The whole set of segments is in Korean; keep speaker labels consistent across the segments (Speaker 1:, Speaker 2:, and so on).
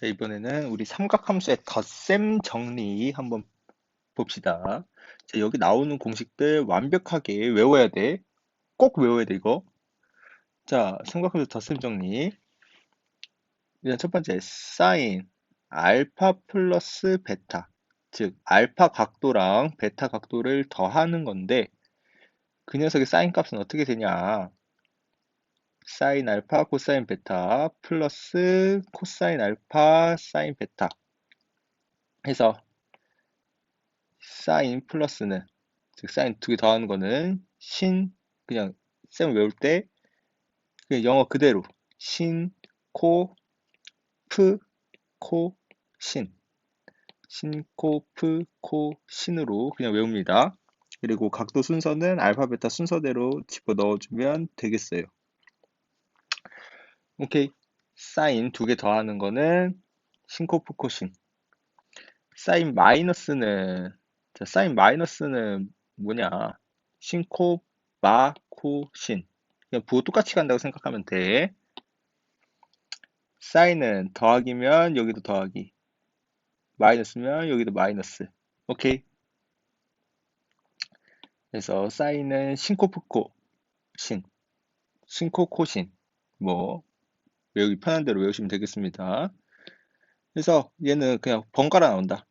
Speaker 1: 자, 이번에는 우리 삼각함수의 덧셈 정리 한번 봅시다. 자, 여기 나오는 공식들 완벽하게 외워야 돼. 꼭 외워야 돼, 이거. 자, 삼각함수 덧셈 정리. 일단 첫 번째, 사인 알파 플러스 베타. 즉, 알파 각도랑 베타 각도를 더하는 건데, 그 녀석의 사인 값은 어떻게 되냐? 사인 알파 코사인 베타 플러스 코사인 알파 사인 베타 해서 사인 플러스는 즉 사인 두 개 더하는 거는 신 그냥 쌤 외울 때 그냥 영어 그대로 신, 코, 프, 코, 신 신, 코, 프, 코, 신으로 그냥 외웁니다. 그리고 각도 순서는 알파, 베타 순서대로 집어 넣어주면 되겠어요. 오케이. 사인 두 개 더하는 거는 신코프 코신. 사인 마이너스는 자, 사인 마이너스는 뭐냐? 신코 마 코신. 그냥 부호 똑같이 간다고 생각하면 돼. 사인은 더하기면 여기도 더하기. 마이너스면 여기도 마이너스. 오케이. 그래서 사인은 신코프코 신. 신코코신. 뭐 외우기 편한 대로 외우시면 되겠습니다. 그래서 얘는 그냥 번갈아 나온다.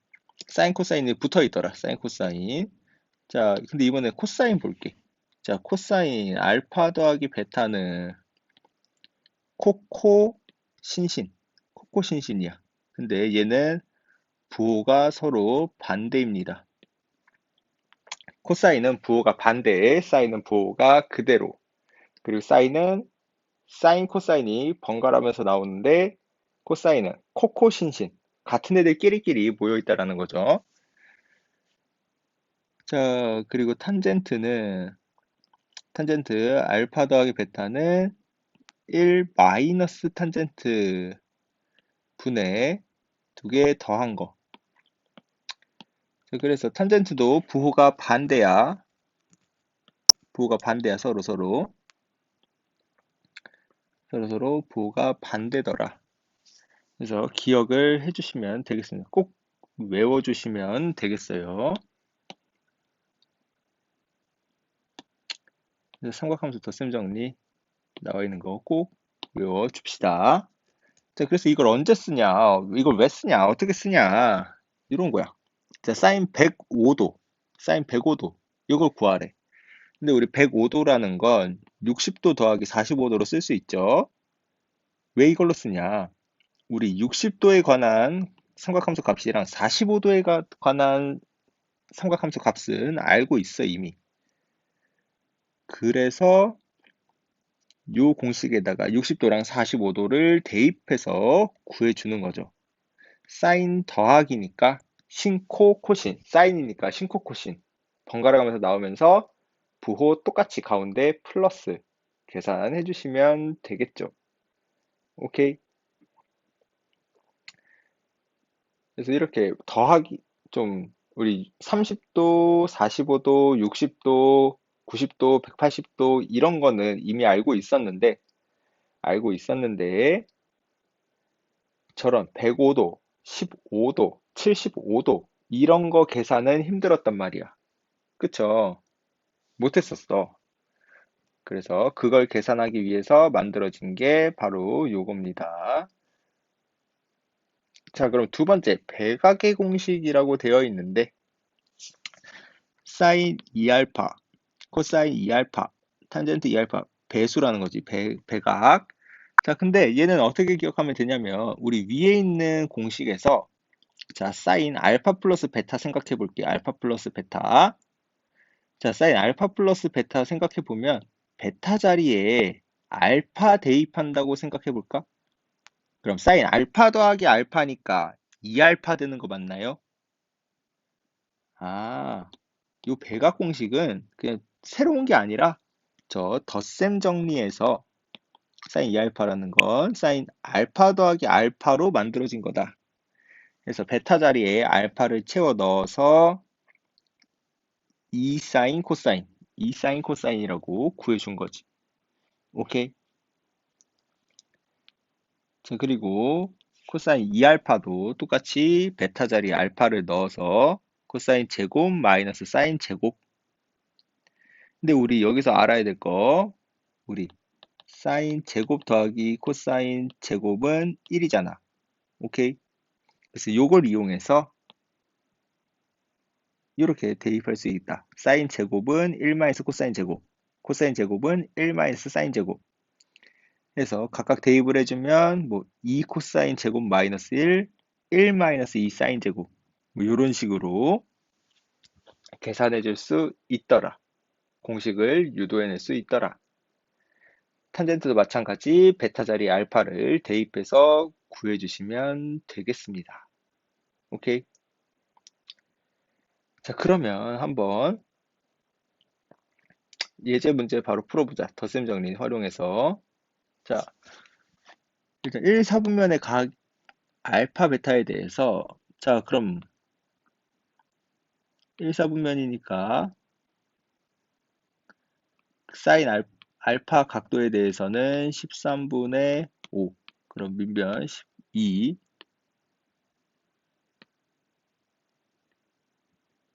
Speaker 1: 사인 코사인이 붙어 있더라. 사인 코사인. 자, 근데 이번에 코사인 볼게. 자, 코사인 알파 더하기 베타는 코코 신신. 코코 신신이야. 근데 얘는 부호가 서로 반대입니다. 코사인은 부호가 반대에 사인은 부호가 그대로. 그리고 사인은 사인 코사인이 번갈아가면서 나오는데 코사인은 코코신신 같은 애들 끼리끼리 모여 있다라는 거죠. 자, 그리고 탄젠트는 탄젠트 알파 더하기 베타는 1 마이너스 탄젠트 분의 두 개 더한 거. 자, 그래서 탄젠트도 부호가 반대야. 부호가 반대야 서로 서로. 서로서로 부호가 반대더라. 그래서 기억을 해주시면 되겠습니다. 꼭 외워주시면 되겠어요. 삼각함수 덧셈 정리 나와 있는 거 꼭 외워줍시다. 자, 그래서 이걸 언제 쓰냐? 이걸 왜 쓰냐? 어떻게 쓰냐? 이런 거야. 자, 사인 105도, 사인 105도 이걸 구하래. 근데 우리 105도라는 건 60도 더하기 45도로 쓸 수 있죠. 왜 이걸로 쓰냐? 우리 60도에 관한 삼각함수 값이랑 45도에 관한 삼각함수 값은 알고 있어 이미. 그래서 요 공식에다가 60도랑 45도를 대입해서 구해주는 거죠. 사인 더하기니까 신코 코신, 사인이니까 신코 코신 번갈아 가면서 나오면서 부호 똑같이 가운데 플러스 계산해 주시면 되겠죠. 오케이. 그래서 이렇게 더하기 좀 우리 30도, 45도, 60도, 90도, 180도 이런 거는 이미 알고 있었는데 알고 있었는데 저런 105도, 15도, 75도 이런 거 계산은 힘들었단 말이야. 그쵸? 못했었어. 그래서 그걸 계산하기 위해서 만들어진 게 바로 요겁니다. 자, 그럼 두 번째, 배각의 공식이라고 되어 있는데, 사인 2알파, 코사인 2알파, 탄젠트 2알파, 배수라는 거지, 배, 배각. 자, 근데 얘는 어떻게 기억하면 되냐면, 우리 위에 있는 공식에서, 자, 사인 알파 플러스 베타 생각해 볼게요. 알파 플러스 베타. 자, 사인 알파 플러스 베타 생각해 보면 베타 자리에 알파 대입한다고 생각해 볼까? 그럼 사인 알파 더하기 알파니까 2알파 되는 거 맞나요? 아, 이 배각 공식은 그냥 새로운 게 아니라 저 덧셈 정리해서 사인 2알파라는 건 사인 알파 더하기 알파로 만들어진 거다. 그래서 베타 자리에 알파를 채워 넣어서 2 사인 코사인 2 사인 코사인이라고 구해준 거지. 오케이. 자, 그리고 코사인 2알파도 똑같이 베타 자리 알파를 넣어서 코사인 제곱 마이너스 사인 제곱. 근데 우리 여기서 알아야 될 거, 우리 사인 제곱 더하기 코사인 제곱은 1이잖아. 오케이? 그래서 요걸 이용해서 이렇게 대입할 수 있다. 사인 제곱은 1 마이너스 코사인 제곱, 코사인 제곱은 1 마이너스 사인 제곱. 해서 각각 대입을 해주면 뭐 2 코사인 제곱 마이너스 1, 1 마이너스 2 사인 제곱 뭐 이런 식으로 계산해 줄 수 있더라. 공식을 유도해 낼 수 있더라. 탄젠트도 마찬가지 베타 자리 알파를 대입해서 구해 주시면 되겠습니다. 오케이. 자, 그러면 한번 예제 문제 바로 풀어보자. 덧셈 정리 활용해서. 자, 일단 1, 4분면의 각 알파, 베타에 대해서 자, 그럼 1, 4분면이니까 사인 알, 알파 각도에 대해서는 13분의 5 그럼 민변 12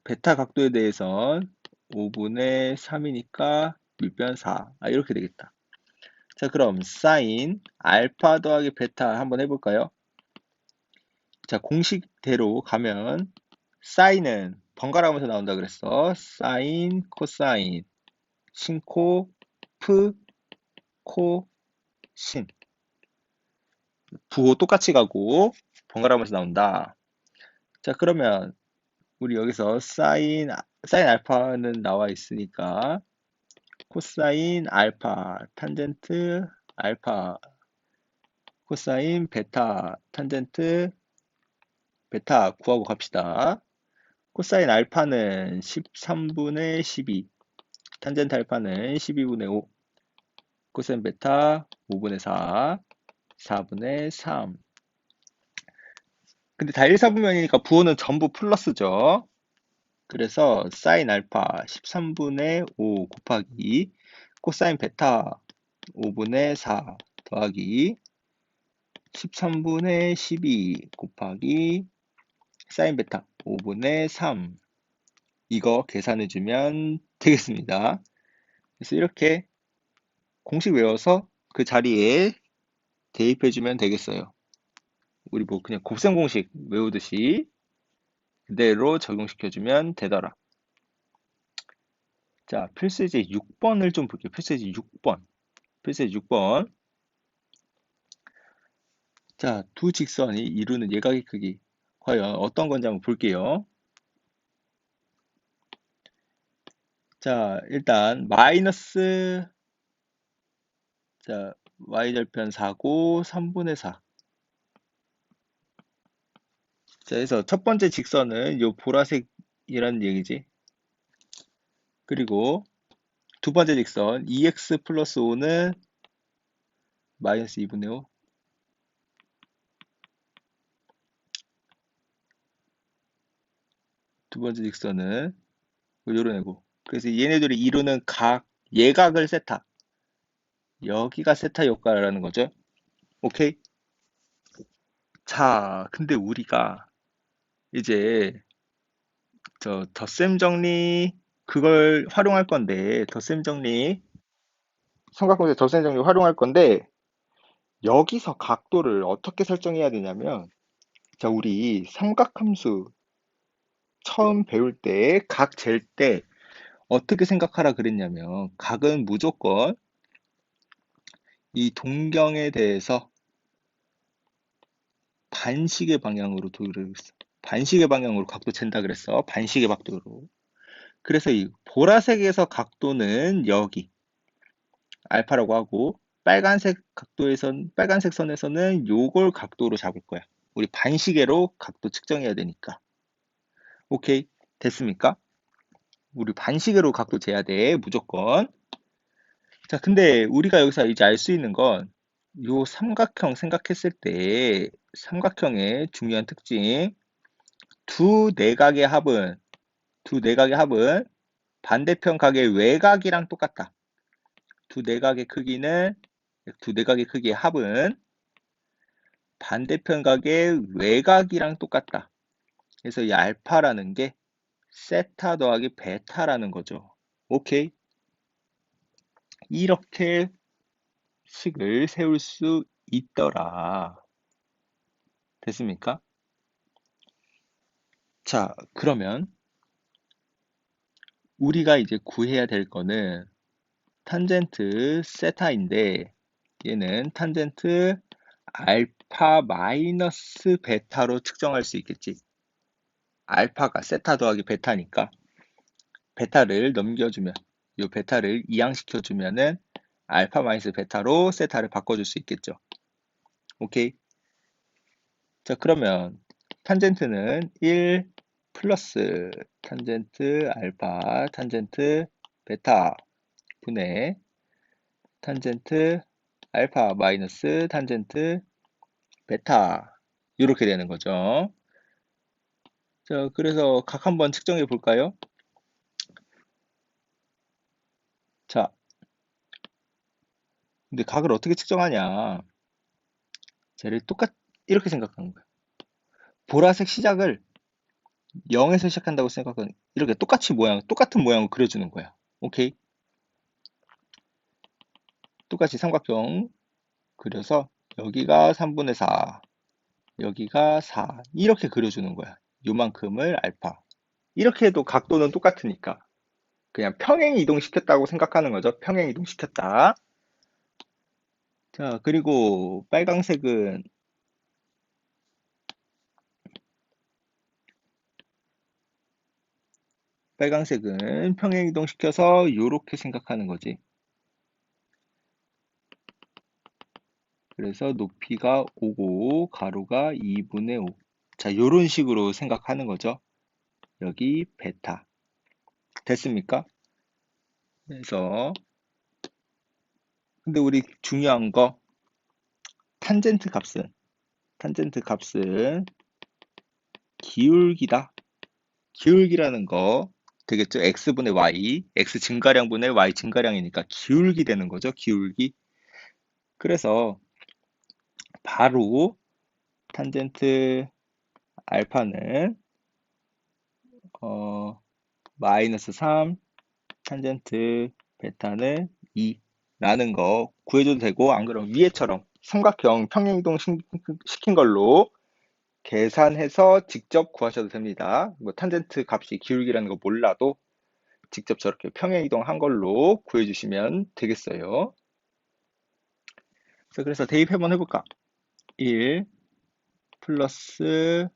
Speaker 1: 베타 각도에 대해선 5분의 3이니까 밑변 4 아, 이렇게 되겠다 자, 그럼 사인 알파 더하기 베타 한번 해볼까요? 자, 공식대로 가면 사인은 번갈아 가면서 나온다 그랬어. 사인, 코사인, 신코, 프, 코, 신. 부호 똑같이 가고 번갈아 가면서 나온다. 자, 그러면 우리 여기서 사인, 사인 알파는 나와 있으니까 코사인 알파 탄젠트 알파 코사인 베타 탄젠트 베타 구하고 갑시다. 코사인 알파는 13분의 12 탄젠트 알파는 12분의 5 코사인 베타 5분의 4 4분의 3 근데 다 1, 4분면이니까 부호는 전부 플러스죠. 그래서 사인 알파 13분의 5 곱하기 코사인 베타 5분의 4 더하기 13분의 12 곱하기 사인 베타 5분의 3 이거 계산해 주면 되겠습니다. 그래서 이렇게 공식 외워서 그 자리에 대입해 주면 되겠어요. 우리 뭐 그냥 곱셈 공식 외우듯이 그대로 적용시켜주면 되더라. 자, 필수제 6번을 좀 볼게요. 필수제 6번. 필수제 6번. 자, 두 직선이 이루는 예각의 크기. 과연 어떤 건지 한번 볼게요. 자, 일단 마이너스 자, y절편 4고 3분의 4. 자, 그래서 첫 번째 직선은 요 보라색이라는 얘기지. 그리고 두 번째 직선 2x 플러스 5는 마이너스 2분의 5. 두 번째 직선은 뭐 요런 애고. 그래서 얘네들이 이루는 각, 예각을 세타. 여기가 세타 효과라는 거죠. 오케이? 자, 근데 우리가 이제 저 덧셈 정리 그걸 활용할 건데 덧셈 정리. 삼각형제 덧셈 정리 활용할 건데 여기서 각도를 어떻게 설정해야 되냐면 자 우리 삼각함수 처음 배울 때 각 잴 때 어떻게 생각하라 그랬냐면 각은 무조건 이 동경에 대해서 반식의 방향으로 도를 반시계 방향으로 각도 잰다 그랬어. 반시계 각도로. 그래서 이 보라색에서 각도는 여기 알파라고 하고 빨간색 각도에선 빨간색 선에서는 요걸 각도로 잡을 거야. 우리 반시계로 각도 측정해야 되니까. 오케이 됐습니까? 우리 반시계로 각도 재야 돼 무조건. 자 근데 우리가 여기서 이제 알 수 있는 건 요 삼각형 생각했을 때 삼각형의 중요한 특징 두 내각의 합은 두 내각의 합은 반대편 각의 외곽이랑 똑같다. 두 내각의 크기는 두 내각의 크기의 합은 반대편 각의 외곽이랑 똑같다. 그래서 이 알파라는 게 세타 더하기 베타라는 거죠. 오케이. 이렇게 식을 세울 수 있더라. 됐습니까? 자, 그러면 우리가 이제 구해야 될 거는 탄젠트 세타인데 얘는 탄젠트 알파 마이너스 베타로 측정할 수 있겠지. 알파가 세타 더하기 베타니까 베타를 넘겨주면 이 베타를 이항시켜주면은 알파 마이너스 베타로 세타를 바꿔줄 수 있겠죠. 오케이. 자, 그러면 탄젠트는 1 플러스 탄젠트 알파 탄젠트 베타 분의 탄젠트 알파 마이너스 탄젠트 베타 이렇게 되는 거죠. 자, 그래서 각 한번 측정해 볼까요? 자, 근데 각을 어떻게 측정하냐? 쟤를 똑같 이렇게 생각하는 거야. 보라색 시작을 0에서 시작한다고 생각하면 이렇게 똑같이 모양, 똑같은 모양을 그려주는 거야. 오케이? 똑같이 삼각형 그려서 여기가 3분의 4, 여기가 4 이렇게 그려주는 거야. 요만큼을 알파. 이렇게 해도 각도는 똑같으니까 그냥 평행 이동시켰다고 생각하는 거죠. 평행 이동시켰다. 자, 그리고 빨강색은 빨강색은 평행 이동시켜서 이렇게 생각하는 거지. 그래서 높이가 5고 가로가 2분의 5. 자, 이런 식으로 생각하는 거죠. 여기 베타. 됐습니까? 그래서 근데 우리 중요한 거 탄젠트 값은 탄젠트 값은 기울기다. 기울기라는 거 되겠죠? x분의 y, x 증가량분의 y 증가량이니까 기울기 되는 거죠. 기울기. 그래서 바로 탄젠트 알파는 어, 마이너스 3 탄젠트 베타는 2 라는 거 구해줘도 되고 안 그러면 위에처럼 삼각형 평행이동 시킨 걸로 계산해서 직접 구하셔도 됩니다. 뭐 탄젠트 값이 기울기라는 거 몰라도 직접 저렇게 평행 이동 한 걸로 구해 주시면 되겠어요. 그래서 대입 한번 해볼까? 1 플러스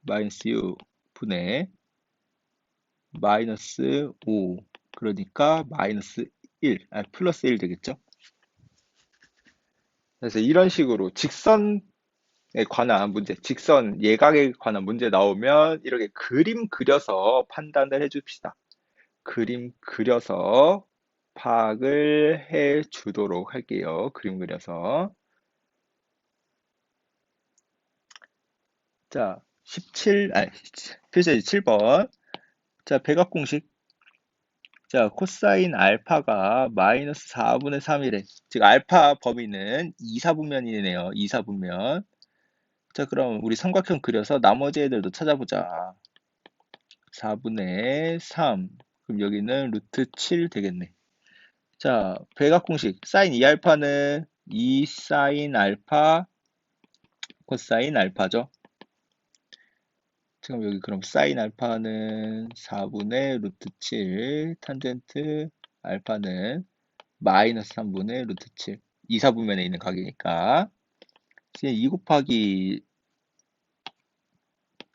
Speaker 1: 마이너스 6 분의 마이너스 5 그러니까 마이너스 1, 아, 플러스 1 되겠죠? 그래서 이런 식으로 직선에 관한 문제, 직선 예각에 관한 문제 나오면 이렇게 그림 그려서 판단을 해 줍시다. 그림 그려서 파악을 해 주도록 할게요. 그림 그려서. 자, 17, 아, 필사지 7번. 자, 백악 공식. 자, 코사인 알파가 마이너스 4분의 3이래. 즉, 알파 범위는 2사분면이네요. 2사분면. 자, 그럼 우리 삼각형 그려서 나머지 애들도 찾아보자. 4분의 3. 그럼 여기는 루트 7 되겠네. 자, 백악 공식. 사인 2알파는 2 사인 알파 코사인 알파죠. 지금 여기 그럼 사인 알파는 4분의 루트 7 탄젠트 알파는 마이너스 3분의 루트 7 2사분면에 있는 각이니까 2 곱하기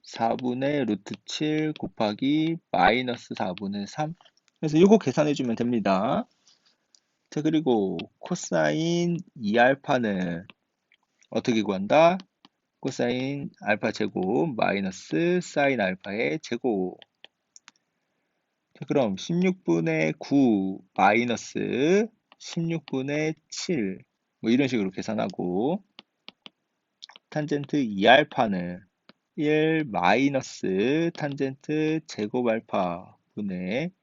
Speaker 1: 4분의 루트 7 곱하기 마이너스 4분의 3 그래서 이거 계산해 주면 됩니다. 자 그리고 코사인 2알파는 어떻게 구한다? 코사인 알파 제곱 마이너스 사인 알파의 제곱. 자, 그럼 16분의 9 마이너스 16분의 7 뭐 이런 식으로 계산하고 탄젠트 2알파는 1 마이너스 탄젠트 제곱 알파 분의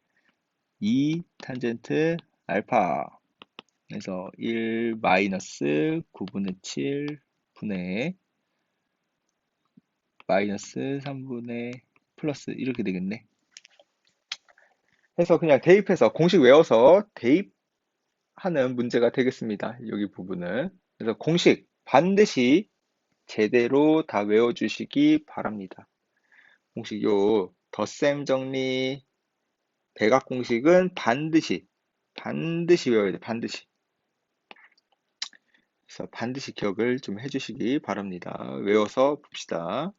Speaker 1: 2 탄젠트 알파 그래서 1 마이너스 9분의 7 분의 마이너스 3분의 플러스 이렇게 되겠네. 해서 그냥 대입해서 공식 외워서 대입하는 문제가 되겠습니다. 여기 부분은. 그래서 공식 반드시 제대로 다 외워주시기 바랍니다. 공식 요 덧셈 정리 대각 공식은 반드시 반드시 외워야 돼. 반드시. 그래서 반드시 기억을 좀 해주시기 바랍니다. 외워서 봅시다.